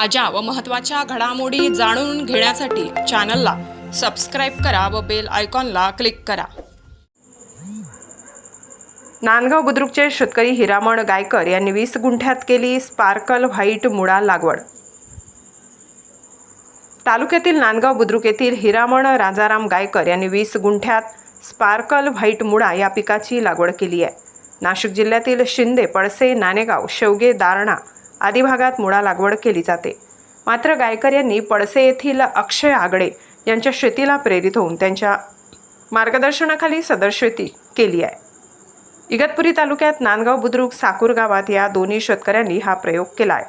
ताज्या व महत्त्वाच्या घडामोडी जाणून घेण्यासाठी चॅनलला सबस्क्राईब करा व बेल आयकॉनला क्लिक करा. नांदगाव बुद्रुकचे शेतकरी हिरामण गायकर यांनी वीस गुंठ्यात केली स्पार्कल व्हाईट मुळा लागवड. तालुक्यातील नांदगाव बुद्रुक येथील हिरामण राजाराम गायकर यांनी वीस गुंठ्यात स्पार्कल व्हाईट मुळा या पिकाची लागवड केली आहे. नाशिक जिल्ह्यातील शिंदे पळसे नाणेगाव शेवगे दारणा आदी भागात मुळा लागवड केली जाते. मात्र गायकर यांनी पडसे येथील अक्षय आगडे यांच्या शेतीला प्रेरित होऊन त्यांच्या मार्गदर्शनाखाली सदर शेती केली आहे. इगतपुरी तालुक्यात नांदगाव बुद्रुक साकूर गावात या दोन्ही शेतकऱ्यांनी हा प्रयोग केला आहे.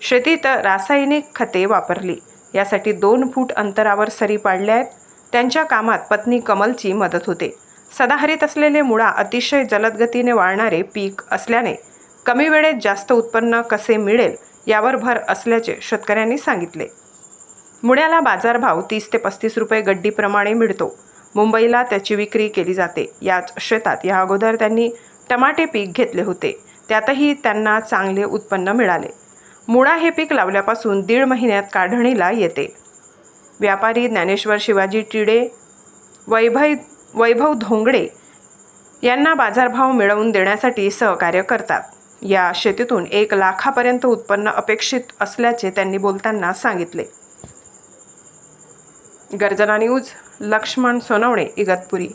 शेतीत रासायनिक खते वापरली. यासाठी दोन फूट अंतरावर सरी पाडल्या आहेत. त्यांच्या कामात पत्नी कमलची मदत होते. सदाहरित असलेले मुळा अतिशय जलद गतीने वाढणारे पीक असल्याने कमी वेळेत जास्त उत्पन्न कसे मिळेल यावर भर असल्याचे शेतकऱ्यांनी सांगितले. मुळ्याला बाजारभाव तीस ते पस्तीस रुपये गड्डीप्रमाणे मिळतो. मुंबईला त्याची विक्री केली जाते. याच शेतात या अगोदर त्यांनी टमाटे पीक घेतले होते. त्यातही त्यांना चांगले उत्पन्न मिळाले. मुळा हे पीक लावल्यापासून दीड महिन्यात काढणीला येते. व्यापारी ज्ञानेश्वर शिवाजी टिडे वैभव वैभव धोंगडे यांना बाजारभाव मिळवून देण्यासाठी सहकार्य करतात. या शेतीतून एक लाखापर्यंत उत्पन्न अपेक्षित असल्याचे त्यांनी बोलताना सांगितले. गर्जना न्यूज लक्ष्मण सोनवणे इगतपुरी.